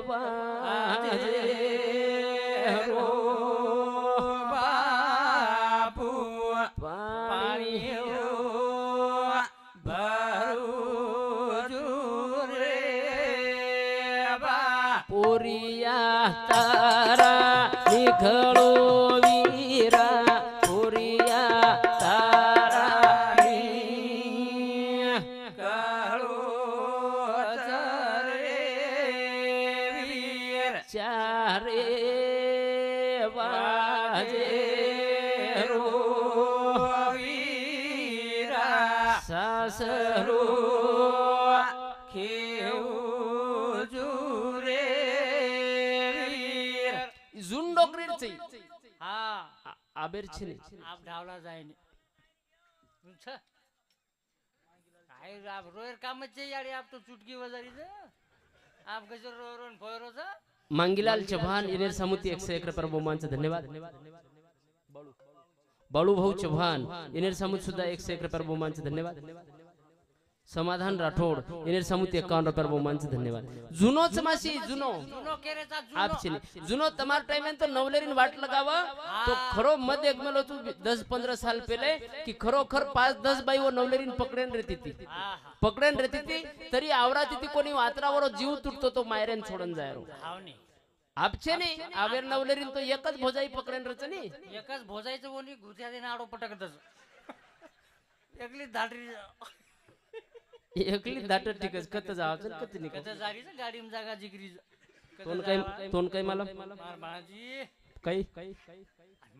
વાજે રો હા આ- આબેર છે ને આપ ઢાવલા જાય ને શું છે કાંઈ આપ રોયર કામ જ છે યાર આપ તો ચૂટકી વધારી છે આપ ગજર રો રો ને ભોયરો છે मांगीलाल चव्हाण इनेर सामुती एकशे एक रुपये बहुमानचं धन्यवाद बाळू भाऊ चव्हाण इनेर सामुत सुद्धा एकशे एक रुपये बहुमानचं धन्यवाद समाधान राठौड़. इन्हें समुति एकावन रुपया वो मंच धन्यवाद. जुनो चमासी जुनो. आपसे जुनो. तमार टाइम तो नवलेरीन वाट लगावा. तो खरो मत एक तू दस पंद्रह साल पहले की खरो खर पांच दस बाई वो नवलेरीन पकड़ेन रहती थी पकड़ेन रहती थी तरी आवराती थी कोणी वातरा जीव तुटतो तो मायरेन छोड़न जाय आपचे नाही आवेर नवलेरीन तो एकच भोजाई पकडेन रच नाही एकच भोजाईचं बोली गुजराती नाडो पटकतच एकली दाटरी एकली दाट टिकच कत जावाचं कत नि कत जारी जा गाडी जागा जिगरी. तोंड काय तोंड काय मला बाळाजी. काय काय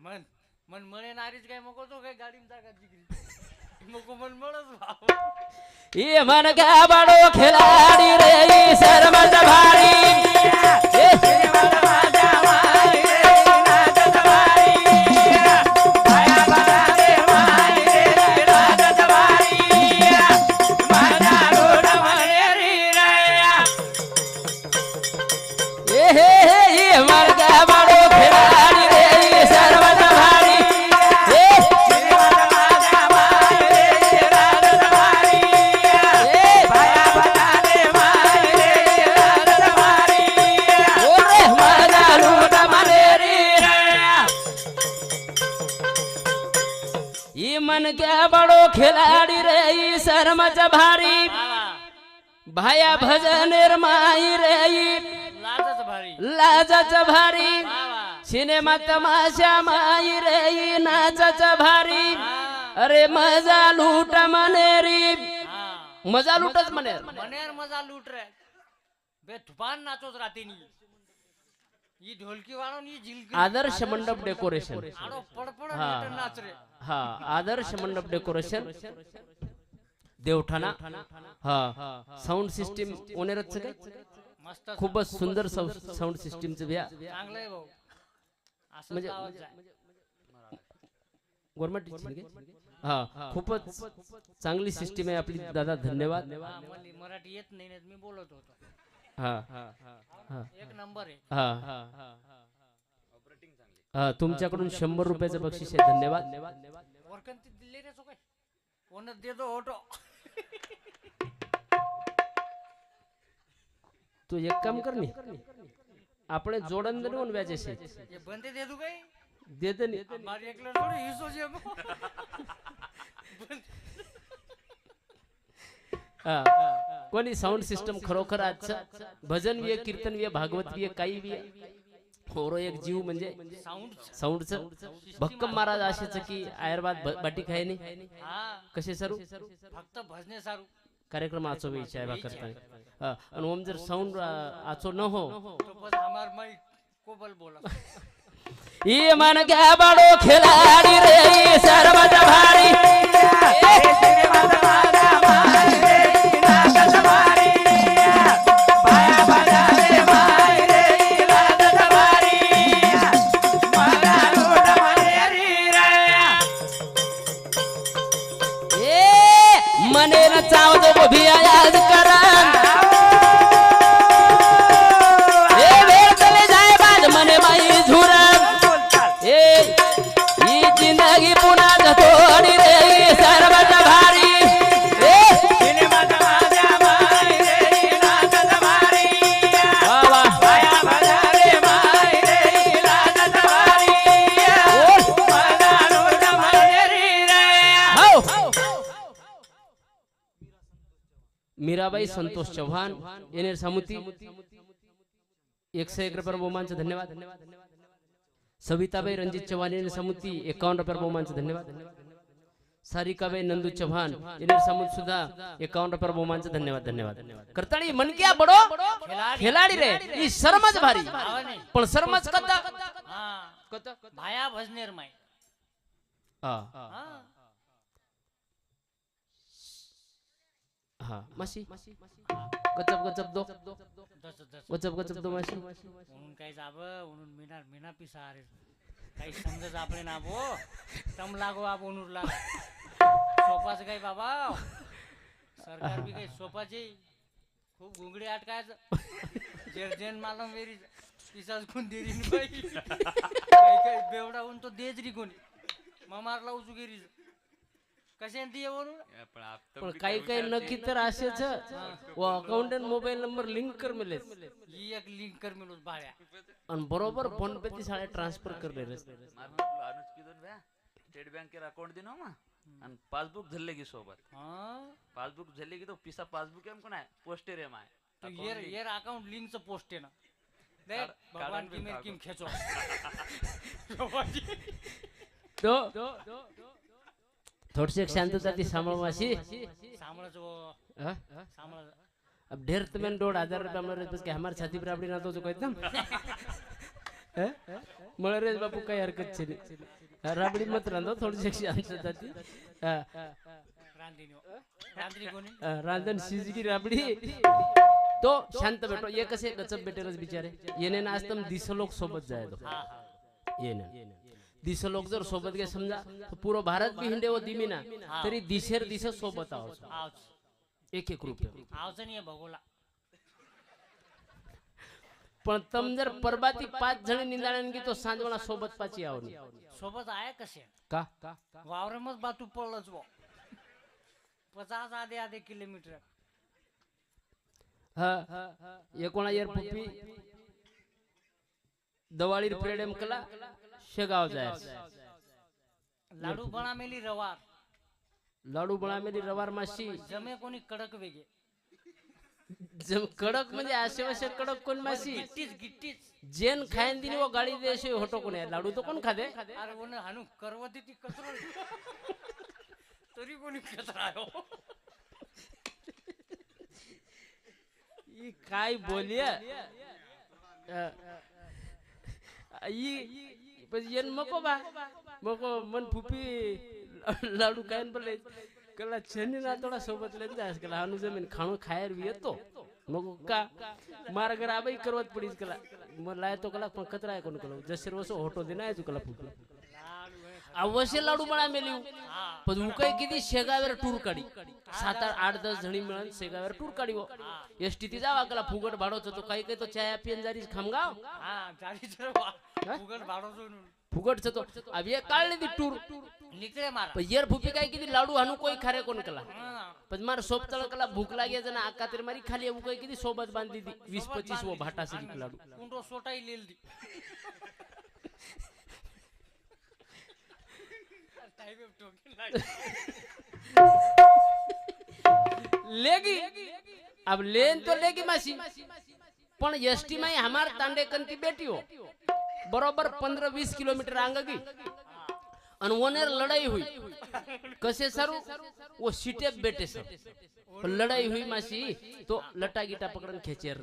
मन मन मळे नारीज काय मको तो काय? गाडी जागा जिगरी. मग मन मळच ये मन का बाडो खिलाडी रे सर्वच भारी. के बड़ो खिलाड़ी रे शर्म भारी भाया भजन माई रे लाजाच भारी सिनेमा तमाशा माई रे नाचाच भारी अरे मजा लूट मनेरी मजा लूटच मनेर मनेर मजा लूट रे बे नाचोच रातीनी आदर्श मंडप डेकोरेशन। हा. आदर्श मंडप डेकोरेशन। देवठाना। हा। साऊंड सिस्टीम ओनेरच मस्त खूपच सुंदर साऊंड सिस्टीमचं बिया म्हणजे- हा खूपच चांगली सिस्टीम आहे आपली दादा धन्यवाद। मराठी येत नाही मी बोलत होतो। एक नंबर आहे हा हा तुमच्याकडून शंभर रुपयाचं बक्षीस आहे धन्यवाद वरकन ती दिले रे सो काय कोणच देतो होतो तू एक काम कर नी આપણે જોડન દરવું વ્યાજે છે એ બંધે દે દઉં કઈ દે દે ની મારી એકલો થોડી હિસ્સો છે એમાં. हा. कोणी साऊंड सिस्टम खरोखर आजचं भजन विय कीर्तन विय भागवत विय काही विय होरो एक जीव म्हणजे साऊंड साऊंडचं भक्कम महाराज असेच की आयुर्वाद बाटी खाय नाही. हा कसे सरू? फक्त भजने सारू. कार्यक्रम आचो विचार हा, आणि ओम जर साऊंड आचो न हो. कोबल बोला. मन घ्या बाडो खिलाडी रे ई सर्वच भारी मीराबाई संतोष चव्हाण येणे समुती एकशे एक रुपये बहुमानचं धन्यवाद. सविताबाई रणजित चव्हाण येणे समुती एकावन्न रुपये बहुमानचं धन्यवाद. सारिकाबाई नंदू चव्हाण समुत सुद्धा एकावन्न रुपये बहुमानचं धन्यवाद धन्यवाद. करताळी मनक्या बडो? खेळाडी रे. ही शरमच भारी. पण शरमच कता कता भाया भजनेर माय हा. हा. माशी. गचप गचप दो. जसं जसं गचप गचप दो माशी. म्हणून काही जाब म्हणून मिना मिना पिसा अरे. काही समजत आपले ना बो तम लागो आप उनूर लाग सोपाच काही बाबा. सरकार बी काही सोपाचे. खूप घुंगडी अटकायचं जेरजेन मला मेरी पिसाच खून देरी न बाई. काही काही बेवडा होऊन तो देज री कोणी. ममारला उचू गेरी कसे दिये वरून? पण काही काही नक्की तर असेच व अकाउंटंट मोबाईल नंबर लिंक कर मिले ही एक लिंक कर मिळून भाड्या. आणि बरोबर फोन पे ती साडे ट्रान्सफर कर रे अनुज स्टेट बँकेर अकाउंट दिनो मा. आणि पासबुक झल्ले की सोबत. हा? पासबुक झल्ले की तो पिसा पासबुक एम कोण आहे? पोस्टेर एम आहे तो येर येर अकाउंट लिंक चं पोस्ट आहे ना. देख काढ- भगवान काढून की बी मेरे टाकू. किम खेचो. तो थोडशी एक शांतता ती सांभाळ माशी सांभळच वो हा? सांभळ अब ढेर तुम्हें दौड़ हजार रुपया मरे बस के हमारे छाती पर ना तो जो कहता मरे बापू काही हरकत छे नाही राबडी मत रांधो थोडीशी एक शांतता ती. रांधीनी शिजगी राबडी. तो शांत भेटो. ये कसे गचप बेटेरच बिचारे. येणे ना आज तम दिस लोक सोबत जाय तो. हा. येणे. दिस लोक जर सोबत गे समजा तो पूर्ण भारत बी हिंडे व दिमी ना तरी दिसेर दिस सोबत आहोत. एक एक रुपये. भगोला. पण तम जर परबाती पाच जण निंदाळ्यान गी तो सांजवणा सोबत पाची आवनी सोबत आहे कसे? का? वावरमच बातू पडलंच वो पचास आधे आधे किलोमीटर. हा एकोणा येर पुपी दवाळीर प्रेडम कला. शेगाव जाय लाडू बना मेली रवार. लाडू बनामेली रवार माशी. जमे कोणी कडक वेगे जम कडक म्हणजे असे वसे कडक कोण माशी? गिट्टीच गिट्टीच. जेन खायन दिनी वो गाडी देशे होटो कोण लाडू तो कोण खादे अरे कोण हानू करवती ती कचरो तरी कोणी कचरा हो? ई काय बोलिया? पण येन मको बा मको मन फुपी लाडू कायन बोले कला छनी ना थोडा सोबत लेन जास कला हानु जमीन खाणो खायर बी येतो मग का मार घर आबाई करवत पडीस कला मग लाय तो कला पण कचरा आहे कोण कला जसे रोज होटो दे नाही तू कला फुपी अवश्य लाडू म्हणा मेली पण उकाय किती शेगावर टूर काढी. सात आठ आठ दस जणी मिळून शेगावर टूर काढी हो एसटी ती जावा कला फुगट भाडोच तो काही काही तो चाया पियन जारी खामगाव. हा फुगट भाडो सोडून फुगट तो. अब ये काढले ती टूर. मारा. येर फुपी काय किती लाडू हाणू कोई खारे कोण कला. हा. पण मार सोप तळ कला भूक लागे जण आका तरी मारी खाली उकाय किती सोबत बांधली ती. वीस पच्चीस वो भाटा लाडू. कुंडो सोटाई लेल दी टाइम ऑफ टॉकिंग लेगी। अब लेन तो लेगी मासी। पण एसटी माई हमार तांडे कंती बेटी हो बरोबर पंद्रह वीस किलोमीटर आंगगी अन वनेर लड़ाई हुई। कसे सर? वो सीटे बेटे सर। पण हुई मासी। तो लटा गिटा पकडून खेचेर।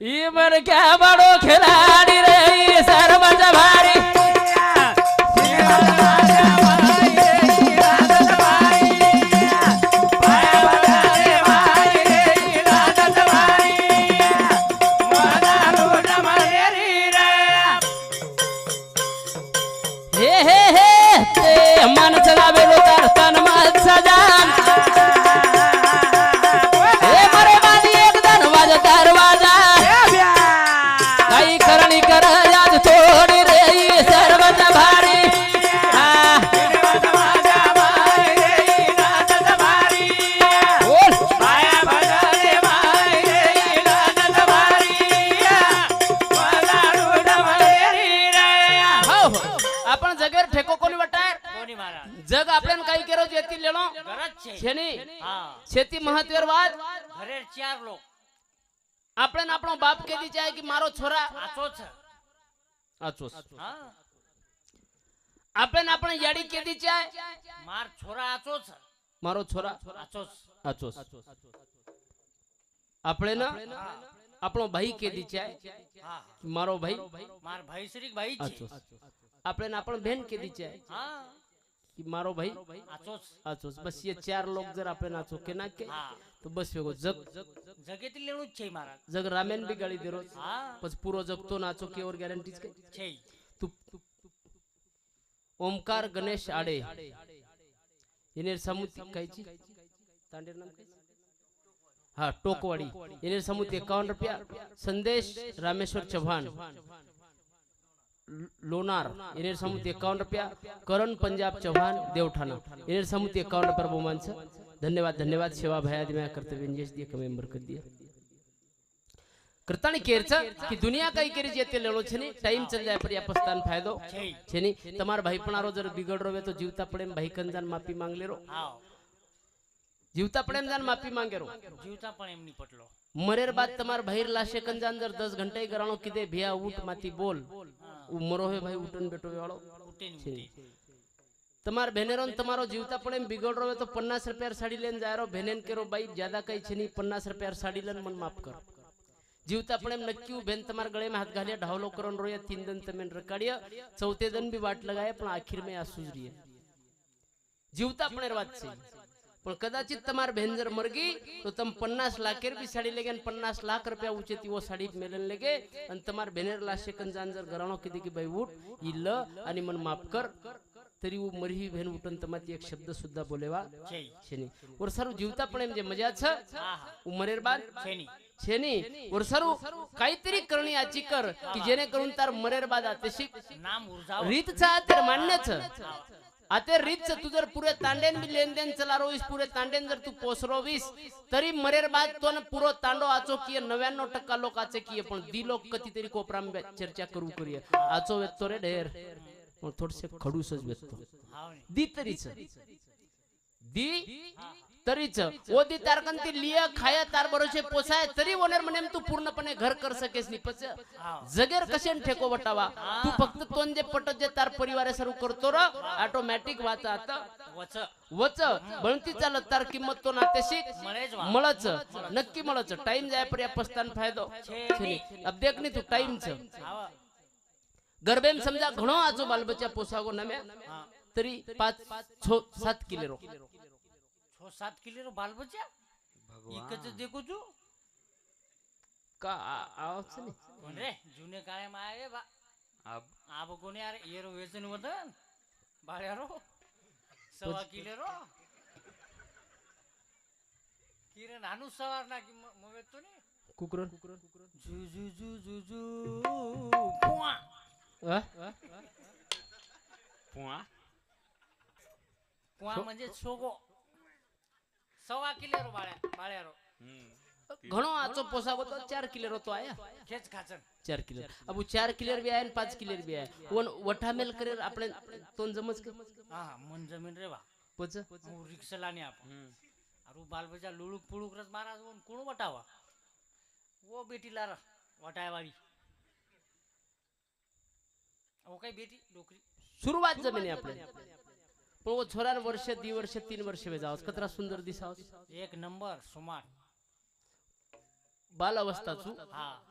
इमर क्या बडो खिलाडी रही ई सर्वच भारी આચોસ. હા. આપણે આપણે યાડી કેદી છે? માર છોરા આચો છે મારો છોરા? આચો આચો આચોસ. આપણે ના આપણો ભાઈ કેદી છે. મારો ભાઈ? માર ભાઈ શ્રી ભાઈ છે. આપણે આપણે આપણો બેન કેદી છે. હા. की मारो भाई आचोस बस ये चार लोग जर आपण नाचो के ना के तो बस वेगो जग. जगेतील लेणूच छे महाराज. जग रामेन बी गाडी देरो पण पुरो जग तो नाचो के और गॅरंटीज के छे. तू ओमकार गणेश आडे. येणे समुती कायची तांडेर नाम हा टोकवाडी. येणे समुती 51 रुपया. संदेश रामेश्वर चव्हाण. लोणार येनेर समुद्र एकावन्न रुपया करण पंजाब चव्हाण देवठाणा येनेर समुद्र एकावन्न रुपया बहुमानचं धन्यवाद धन्यवाद सेवा भया दिम्या कर्तव्य इंजेश दिए कमे मेंबर कर दिया કરતાણી કેર છે કે દુનિયા કઈ કરી જે તે લેણો છે ને ટાઈમ ચલ જાય પર પસ્તાન ફાયદો છે છે ની તમાર ભાઈ પણ આરો જર બિગડ રોવે તો જીવતા પડે એમ ભાઈ કંજાન માફી માંગ લેરો હા જીવતા પડે એમ જાન માફી માંગે રો જીવતા પણ એમની પટલો मरेर बाद तुम्हारा भैर लाशे कंजा अंदर दस घंटे कराणो किदे भिया उठ माती बोल मरो है भाई उठन बेटो वालो તમાર બહેનેરો તમારો જીવતા પણ એમ બિગડરો હોય તો પન્નાસ રૂપિયા સાડી લઈને જાય બહેનેન કેરો ભાઈ જ્યાદા કઈ છે નહીં પન્નાસ રૂપિયા સાડી લઈને મને માફ કરો જીવતા પણ એમ નક્કી બેન તમારા ગળેમાં હાથ ઘાલ્યા ઢાવલો કરો રોયા તીન દન તમે રકાડ્યા ચૌથે દન બી વાટ લગાયા પણ આખીર મેં આ સુજરીએ જીવતા પણ વાત છે पण कदाचित तुम्हाला जर मरगी तो तुम पन्नास लाख बी साडी लगे आणि पन्नास लाख रुपया उचे ती वो साडी मेलन लगे आणि तुम्हाला ला लाशेकन जान जर घराणं किती की भाई उठ इल आणि मन माफ कर. तरी मरी ही भेन उठन तमा एक शब्द सुद्धा बोलेवा छेनी. और सारू जीवता पण म्हणजे मजा छ उमरेर बाद? छेनी. छेनी. और काहीतरी करणी आची कर की जेणेकरून तार मरेर बाद अतिशिक शिक नाम रीत चा तर मान्य छ आता रीत तू जर पुरे तांडेन बी लेन देन चला रोवीस पुरे तांडेन जर तू पोसरोवीस तरी मरेर बाद तो न पुरो तांडो आचो किये नव्याण्णव टक्का लोक आचे किये पण दी लोक कधीतरी कोपरा चर्चा करू करिये. आचो वेतो रे ढेर. थोडसे खडूसच वेतो दी तरीच. दी? तरीच ओदी तारकन ती लिया खाया तार बरोशे पोसाय तरी ओनर म्हणे तू पूर्णपणे घर कर सकेस नी. पच. जगेर कशेन ठेको वटावा? तू फक्त तोन जे पट जे तार परिवार सर्व करतो र ऑटोमॅटिक वाचा आता. वच. वच. बळती चालत तार किंमत तो नातेशी मळच नक्की मळच. टाइम जाय पर या पस्तान फायदो. अब देख नी तू टाइम छ गरबेम समजा घणो आजो बालबच्चा पोसागो नमे तरी पाच सात किलो छो सात किले रो बाल बच्चा इकच देखो तू का आवच ने कोण रे? जुने काळे माये बा. अब. अब कोण यार? ये रो वेचन वदन बाळ्या रो. सवा किले रो. किरण अनु सवार ना की मग वेचतो ने? कुकरन. कुकरन कुकरन जु जु जु जु जु. पुआ. पुआ. पुआ म्हणजे सोगो सवा किलर घणो आचो पोसावो तो चार किलर होतो खेच खाचन. चार किलर. अब चार किलर भी आहे पाच किलर भी आहे वठा मेल करे जमीन रे वा पोच. रिक्षा लाने आप अरु बाल बजा लुळुक पुळुक रस महाराज वन कोण वटावा? वो बेटी ला रा वटाय ओ काय बेटी? सुरुवात जमीन आपण पण छोरान वर्ष दी वर्ष तीन वर्ष वेजावस कतरा सुंदर दिसावस हो। एक नंबर सुमार। बाल अवस्था चू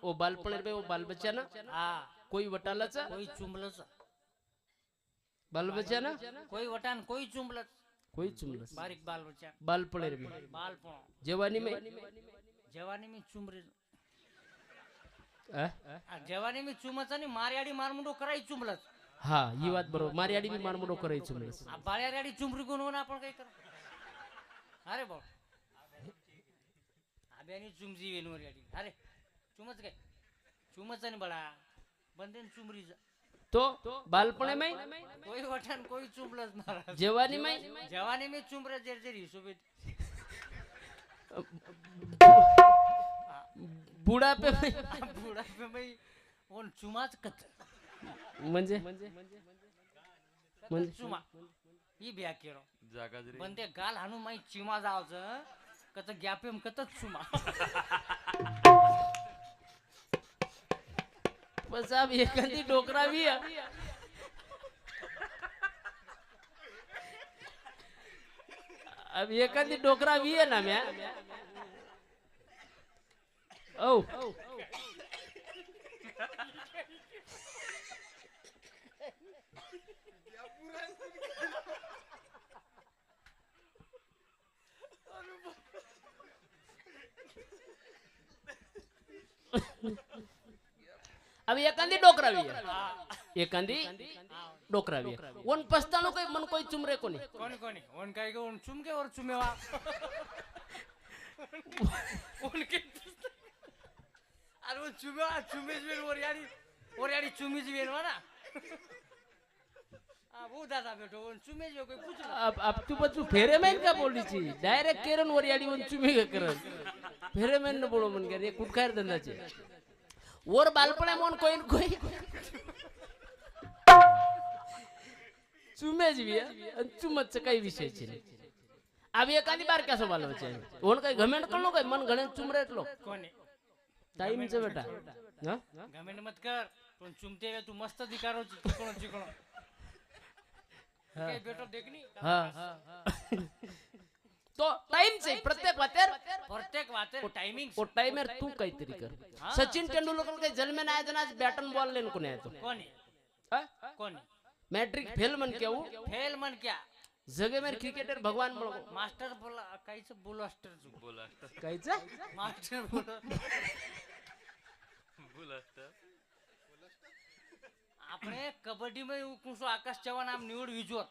ओ बालपण रे बाल बच्चा ना। कोई वटालाचा कोई चुंबलाचा। बाल बच्चा ना? कोई वटान कोई चुंबलच। कोई चुंबलच। बारीक बाल बच्चा। बालपण रे बालपण जवानी में? जवानी में चुंबरे। जवानी में चुमचा आणि मारयाडी मारमुंडो कराई चुंबलच। હા એ વાત બરોબર મારી આડી બી મારમુડો કરે છું મેં આ બાળિયા રેડી ચુમરી ગુનો ના પણ કઈ કરો અરે બોલ આ બેની ચુમજી વેનો રેડી અરે ચુમચ કે ચુમચ ને બળા બંદે ચુમરી જા તો બાલપણેમાં કોઈ વઠાણ કોઈ ચુંબલ જ મારા જવાનીમાં જવાનીમાં ચુંબરે જેર જેર હિસોબે બુઢાપે બુઢાપે ઓન ચુમાચ કત म्हणजे? म्हणजे? चुमा. ही ब्या केरो. जागा जरी पण ते गाल हाणून माई चिमा जावचं कत गॅपेम कत चुमा. बस अब एखादी डोकरा भी है अब एखादी डोकरा भी है ना म्या. ओ अब एखादी डोकरा भी है एखादी डोकरा भी है वन पस्तानो कोई मन कोई चुमरे कोणी कोणी कोणी ओन काय ओन चुमके वर चुमेवा ओन के अरे ओन चुमेवा चुमेज वेन वर याडी वर याडी चुमीज वेन ना आ अब तू बच्चू फेरेमैन का बोली छी डायरेक्ट केरन वर याडी वन चुमे का करन। फेरेमैन न बोलो मन करे कुठ काय धंदा छे वर बालपणा मन कोई कोई। चुमे जी जीविया अन चुमच कई विषय छे अब एकादी बार कसो बालव छे ओन काही घमेंड करनो काही मन घणे चुमरे एटलो कोने? टाइम छे बेटा। ह? घमेंड मत कर पण चुमते तू मस्त दिकारो हो चिकणो चिकणो। तो टाइम से प्रत्येक वातेर प्रत्येक वातेर टाइमिंग वो टाइमर तू काहीतरी कर. सचिन तेंडुलकर काही जन्मे नाही जना बैटन बॉल लेन कोणी येतो कोणी? कोणी? मॅट्रिक फेल मन केऊ फेल मन क्या? जगे में क्रिकेटर भगवान बोलो मास्टर बोला काहीच बुलास्टर बोलास्टर काहीच? मास्टर बोला बुलास्टर આપણે કબડ્ડીમાં એવું કહું છું આકાશ ચવાણ આમ નિવડ વિજોર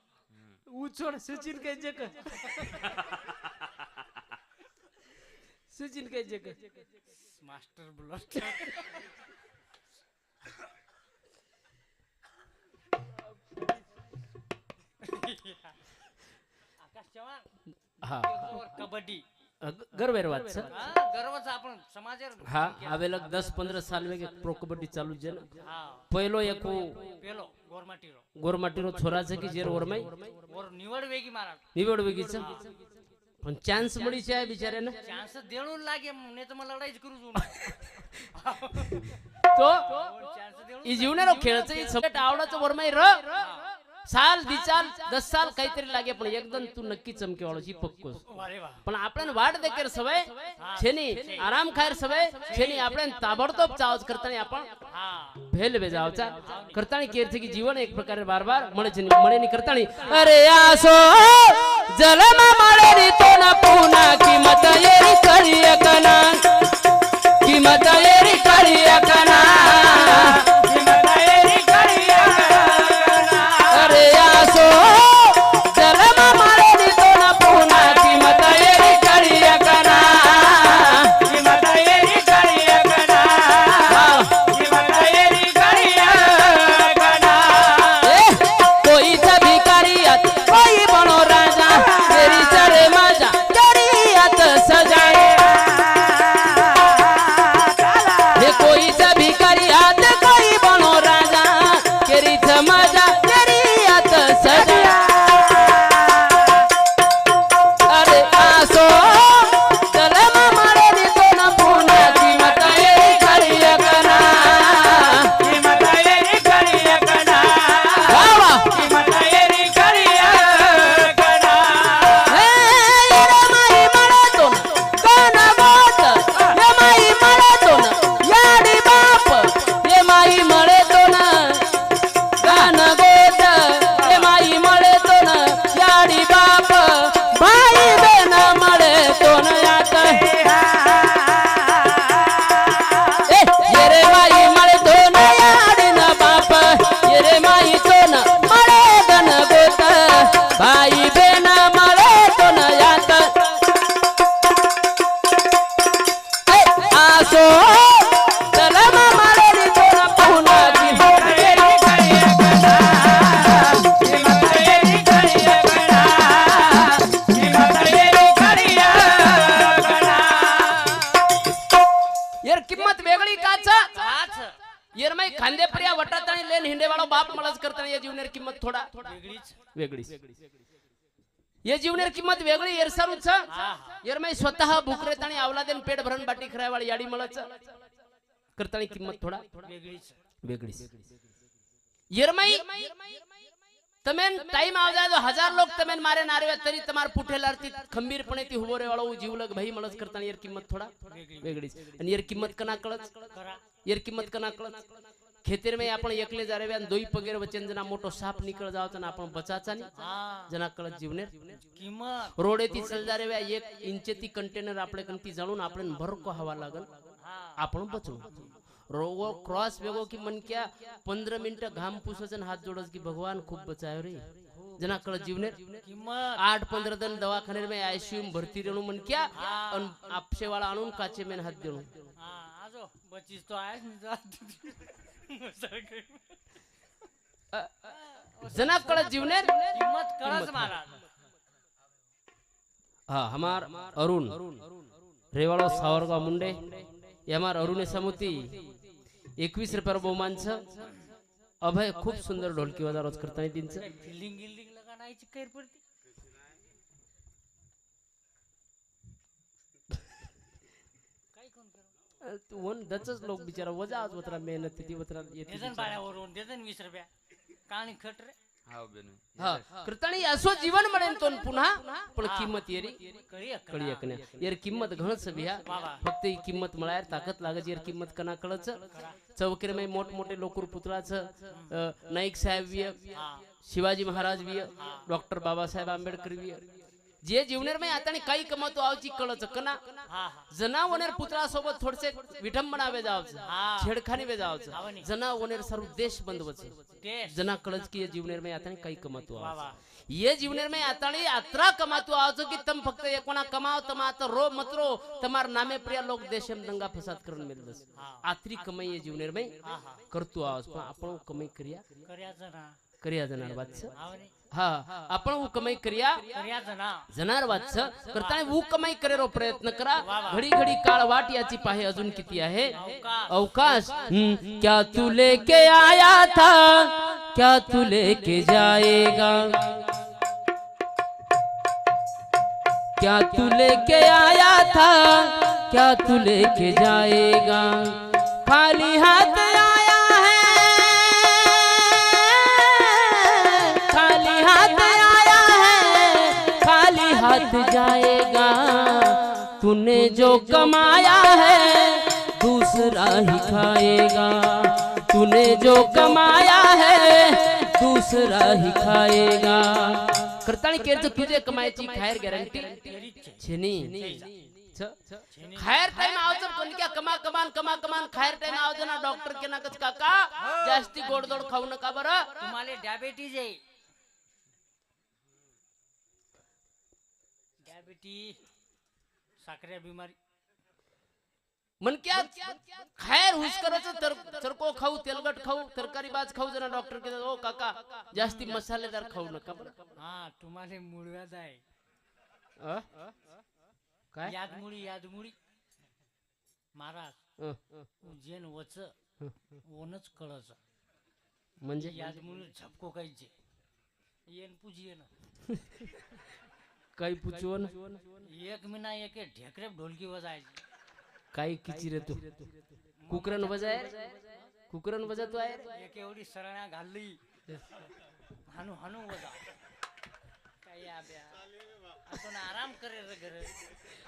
ઉછોડ સચિન કહી જક સચિન કહી જક માસ્ટર બ્લાસ્ટર આકાશ ચવાન હા. કબડ્ડી? ગરવેર વાત છે ગર્વ છે આપણ સમાજ હા આવેલા 10 15 સાલ મે પ્રો કબડ્ડી ચાલુ છે ને પહેલો એક પહેલો ગોરમાટીરો ગોરમાટીરો છોરા છે કે જેર ઓરમાઈ ઓર નિવડ વેગી મારા નિવડ વેગી છે પણ ચાન્સ મળી છે આ બિચારાને ચાન્સ દેણું લાગે મને તો મને લડાઈ જ કરું છું તો ઈ જીવનેરો ખેલ છે ઈ સબટ આવડતો ઓરમાઈ ર साल दिसाल दस साल काहीतरी लागे पण एकदम तू नक्की चमके वाळूची पक्को पण आपण वाट देखील सवय छेनी आराम खायर सवय छेनी आपण ताबडतोब चावच करताना आपण भेल बेजावचा. करताना केर की जीवन एक प्रकारे बार बार म्हणे म्हणेनी करताना अरे आसो जलमा मळे तो ना पुना किमत येरी कळी कना मत येरी कळी कना हा एरमाई स्वतः भुकरेत आणि अवलादेन पेट भरण बाटी खरायवाळ याडी मळच. करतानी किंमत थोडा. वेगळीच. वेगळीच. तमेन टाइम आव जाय तो हजार लोग तमेन मारे नारे तरी तमार पुठे लारती खंबीरपणे ती हुबो रे वाळो जीवलग भाई मळच करताना यर किंमत थोडा. वेगळी वेगळीच. आणि यर किंमत कना कळच करा. यर किंमत कना कळच ખેતર में आपण એકલે जा रे दोई पगेर वचन जना मोटो साप निकळ जावचा ना आपण बचाचा नाही हा जना कळत जीवनेर किंमत रोडे ती चल जा रे व्या, एक इंचे ती कंटेनर आपले कंती जाणून आपण भरको हवा लागल हा आपण बचू रोगो क्रॉस वेगो की मन क्या पंद्रह मिनिट घाम पुसच हात जोडस की भगवान खूप बचायो रे जना कळत जीवनेर किंमत आठ पंद्रह दिन दवाखाने में आईसीयू में भर्ती रहणू मन क्या अन आपसे वाला आणून काचे में हात देणू हा आजो बचीस तो आहेस मी जात जना कळत जीवनेर किंमत कळच महाराज. हाँ हमार अरुण रेवाड़ो सावरगाव मुंडे ये हमार अरुण समुती एकवीस रुपयावर बहुमान अभय खूप सुंदर ढोलकी वाजा रोज करताना तीनच काय फिल्डिंग गिल्डिंग लगा नाहीची कैर पडती काय कोण करू वन दचच लोक बिचारा वजा आज वतरा मेहनत ती वतरा येते देजन पाण्यावरून देजन वीस रुपया. काणी खट रे. हा बेनू. हा असो जीवन मिळेल तो पुन्हा पण किंमत येरी. कळी कळी एकण्या यार किंमत घणच बाबा. फक्त ही किंमत मळायर ताकद लागत यार किंमत कना कळच. चौकीर में मोठ मोठे लोकर पुतळाच. नाईक साहेब विय हा. शिवाजी महाराज विय डॉक्टर बाबासाहेब आंबेडकर विय. जे जीवनेर में आता काही कमातो आवची कळच कना हा जनावनेर पुतळा सोबत थोडसे विठंबना वे जावचं छेडखानी वे जावचं. आवनी. जनावनेर सर्व देश बंदवच देश. जना कळच की ये जीवनेर में आता काही कमातो वा आवचं. ये जीवनेर में आता यात्रा कमातो आवचं की तम फक्त एकोणा कमाव तमा आता रो मतरो तमार नामे प्रिया लोक देशम दंगा फसाद करून मिळतस हा. आत्री कमाई ये जीवनेर में करतो आवाज पण आपण कमाई करिया कर्याचं ना करिया जनार वाच हा. आपण ऊ कमाई करिया? कर्याचं ना जनार वाच करताना ऊ कमाई करेरो प्रयत्न करा. घडी घडी काळ वाट याची पाहे अजून किती आहे? अवकाश. क्या तू लेके आया था? क्या तू लेके जाएगा? क्या तू लेके आया था? क्या तू लेके जाएगा? खाली हाथ हाथ जाएगा। तूने जो कमाया है दूसरा ही खाएगा। तूने जो कमाया है दूसरा ही खाएगा। करतानी केरचं तुझे कमायची खायर गॅरंटी। छेनी। छ? खायर टाइम आवचं कोण क्या कमा कमान कमा कमान खायर टाइम आवचं ना डॉक्टर के नाकच काका। जास्ती गोडदोड खाऊ नका बरं तुम्हाला डायबिटीज़ आहे डायबिटीज साखऱ्या बिमारी. मन क्या खायर हुस करायचं तर चरको खाऊ तेलगट खाऊ तरकारी बाज खाऊ जरा डॉक्टर के ओ काका जास्ती मसालेदार खाऊ नका बरं. हा तुम्हाला मुळव्याध आहे? काय? यादमुळी यादमुळी. महाराज अ, अ. जेन वच ओनच कळच. म्हणजे? यादमुळी झपको कायचे येन पुजी येन काही पुचवण एक मिना एक ढेकरे ढोलकी वाजायची काही किची रे तू? कुकरन बजाय? कुकरन बजा तू आहे? एक एवढी सरण्या घालली। हानू हानू वजा आब्या आपण आराम करे रे घर।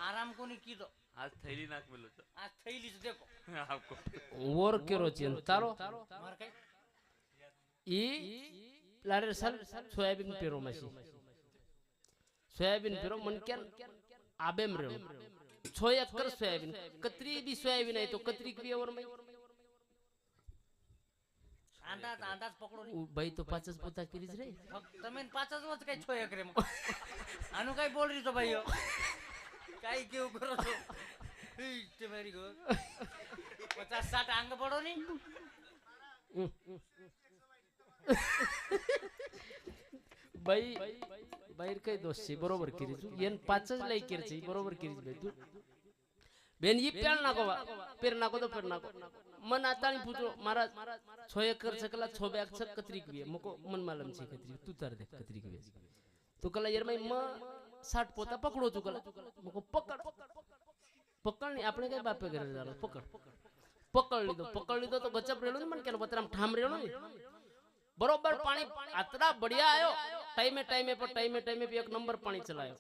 आराम कोणी किदो आज थैली नाक मिलो आज थैलीच देखो। आपको वर केरो चेन तारो। मार काय ई लारे सल सोयाबीन पेरो माशी सोयाबीन पेरो मनक्यान आबेम रे छो एकर सोयाबीन कत्री बी सोयाबीन आहे तो कत्री क्रियावर मै अंदाज अंदाज पकडून उ बाई तो पाचच पोता केलीच रे फक्त मेन पाचच वाज काय छोय करे मग आणू काय बोल री तो भाई हो? काय केव करो तो ही, ते मेरी गो पचास साठ अंग पडो नी बाई बाहेर काही दोष आहे बरोबर केली तू येन पाचच लाई केरची बरोबर केली बाई तू बेन ई पेळ नाको बा पेर नाको तो पेर नाको મન આતાણી પૂછો મારા છ એકર છે કલા છ બેગ છે કતરી કવીએ મકો મન માલમ છે કતરી તું તાર દે કતરી કવીએ તો કલા યાર મ સાઠ પોતા પકડો તું કલા મકો પકડ પકડ નહીં આપણે કઈ બાપે ઘરે જાલો પકડ પકડ લીધો પકડ લીધો તો ગચપ રેલો ને મને કે બતરામ ઠામ રેલો ને બરોબર પાણી આતરા બઢિયા આવ્યો ટાઈમે ટાઈમે પર ટાઈમે ટાઈમે એક નંબર પાણી ચલાયો.